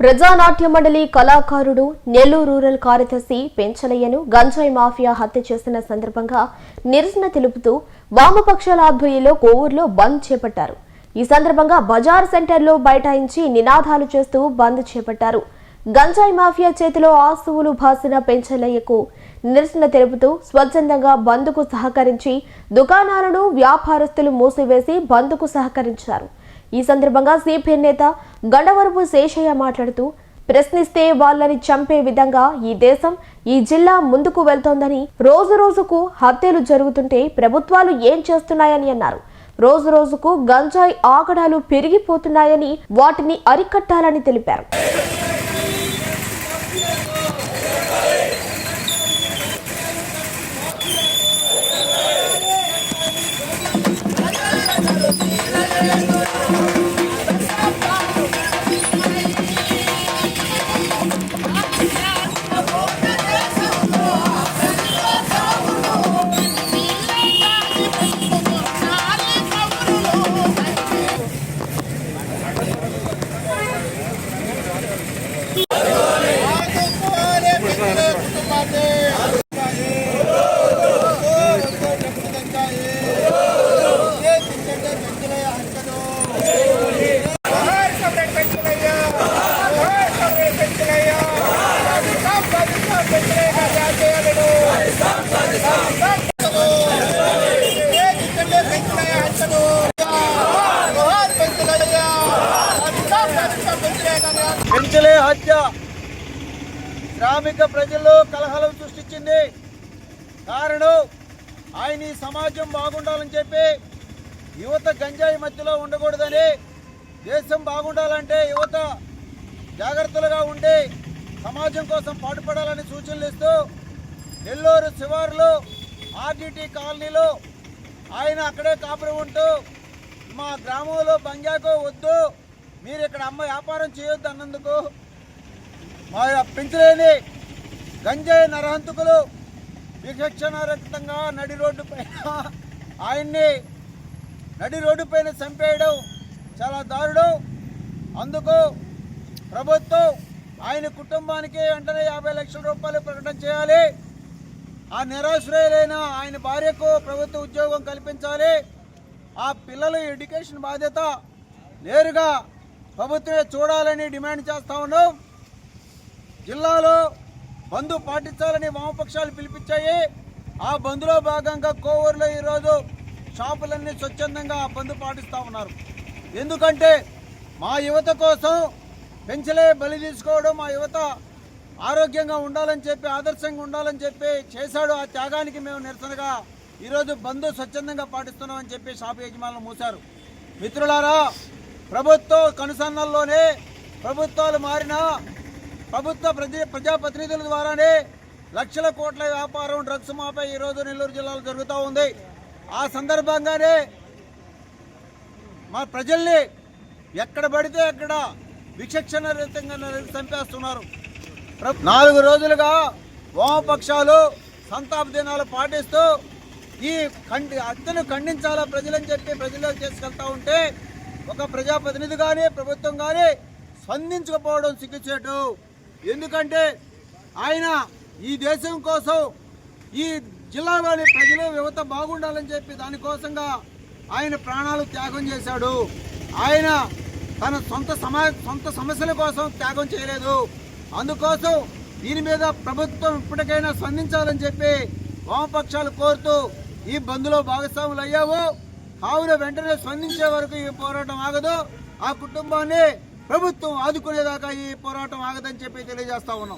ప్రజానాట్య మండలి కళాకారుడు నెల్లూరు రూరల్ కార్యదర్శి పెంచలయ్యను గంజాయి మాఫియా హత్య చేసిన సందర్భంగా నిరసన తెలుపుతూ వామపక్షాల ఆధ్వర్యంలో కోవూరులో బంద్ చేపట్టారు. ఈ సందర్భంగా బజార్ సెంటర్లో బైఠాయించి నినాదాలు చేస్తూ బంద్ చేపట్టారు. గంజాయి మాఫియా చేతిలో ఆస్తువులు భాసిన పెంచలయ్యకు నిరసన తెలుపుతూ స్వచ్ఛందంగా బంద్కు సహకరించి దుకాణాలను వ్యాపారస్తులు మూసివేసి బంద్కు సహకరించారు. ఈ సందర్భంగా సిపిఎం నేత గండవరపు శేషయ్య మాట్లాడుతూ ప్రశ్నిస్తే వాళ్ళని చంపే విధంగా ఈ దేశం ఈ జిల్లా ముందుకు వెళ్తోందని రోజు రోజుకు హత్యలు జరుగుతుంటే ప్రభుత్వాలు ఏం చేస్తున్నాయని అన్నారు. రోజు రోజుకు గంజాయి ఆగడాలు పెరిగిపోతున్నాయని వాటిని అరికట్టాలని తెలిపారు. పెంచలే హత్య. శ్రామిక ప్రజల్లో కలహలం సృష్టించింది. కారణం ఆయన ఈ సమాజం బాగుండాలని చెప్పి యువత గంజాయి మధ్యలో ఉండకూడదని దేశం బాగుండాలంటే యువత జాగ్రత్తలుగా ఉండి సమాజం కోసం పాటుపడాలని సూచనలు ఇస్తూ నెల్లూరు శివారులో ఆర్డీటీ కాలనీలో ఆయన అక్కడే కాపురం ఉంటూ మా గ్రామంలో బంజాకో వద్దు. మీరు ఇక్కడ అమ్మ వ్యాపారం చేయొద్దు అన్నందుకు. మా పెంచలేని గంజాయి నరహంతకులు విచక్షణారహితంగా నడి రోడ్డు పైన ఆయన్ని నడి రోడ్డు పైన చంపేయడం చాలా దారుణం. అందుకు ప్రభుత్వం ఆయన కుటుంబానికి వెంటనే యాభై లక్షల రూపాయలు ప్రకటన చేయాలి. ఆ నిరాశ్రయులైన ఆయన భార్యకు ప్రభుత్వ ఉద్యోగం కల్పించాలి. ఆ పిల్లల ఎడ్యుకేషన్ బాధ్యత నేరుగా ప్రభుత్వమే చూడాలని డిమాండ్ చేస్తా ఉన్నాం. జిల్లాలో బంధు పాటించాలని వామపక్షాలు పిలిపించాయి. ఆ బంద్లో భాగంగా కోవూరులో ఈరోజు షాపులన్నీ స్వచ్ఛందంగా ఆ బంధు పాటిస్తూ ఉన్నారు. ఎందుకంటే మా యువత కోసం పెంచలే బలి తీసుకోవడం మా యువత ఆరోగ్యంగా ఉండాలని చెప్పి ఆదర్శంగా ఉండాలని చెప్పి చేశాడు. ఆ త్యాగానికి మేము నిరసనగా ఈరోజు బంద్ స్వచ్ఛందంగా పాటిస్తున్నామని చెప్పి షాపు యజమానులు మూశారు. మిత్రులారా ప్రభుత్వ కనుసన్నల్లోనే ప్రభుత్వాలు మారినా ప్రభుత్వ ప్రజా ప్రజాప్రతినిధుల ద్వారానే లక్షల కోట్ల వ్యాపారం డ్రగ్స్ మాపై ఈరోజు నెల్లూరు జిల్లాలో జరుగుతూ ఉంది. ఆ సందర్భంగానే మా ప్రజల్ని ఎక్కడ పడితే అక్కడ విచక్షణ రహితంగా చంపేస్తున్నారు. ప్ర- నాలుగు రోజులుగా వామపక్షాలు సంతాప దినాలు పాటిస్తూ ఈ ఖండి హత్యను ఖండించాలా ప్రజలని చెప్పి ప్రజల్లోకి చేసుకెళ్తా ఉంటే ఒక ప్రజాప్రతినిధి కానీ ప్రభుత్వం కానీ స్పందించకపోవడం సిగ్గుచేటు. ఎందుకంటే ఆయన ఈ దేశం కోసం ఈ జిల్లాలోని ప్రజలు యువత బాగుండాలని చెప్పి దానికోసంగా ఆయన ప్రాణాలు త్యాగం చేశాడు. ఆయన తన సొంత సమా సొంత సమస్యల కోసం త్యాగం చేయలేదు. అందుకోసం దీని మీద ప్రభుత్వం ఇప్పటికైనా స్పందించాలని చెప్పి వామపక్షాలు కోరుతూ ఈ బంద్లో భాగస్వాములు అయ్యావు ఆవిడ వెంటనే స్పందించే వరకు ఈ పోరాటం ఆగదు. ఆ కుటుంబాన్ని ప్రభుత్వం ఆదుకునేదాకా ఈ పోరాటం ఆగదని చెప్పి తెలియజేస్తా ఉన్నాం.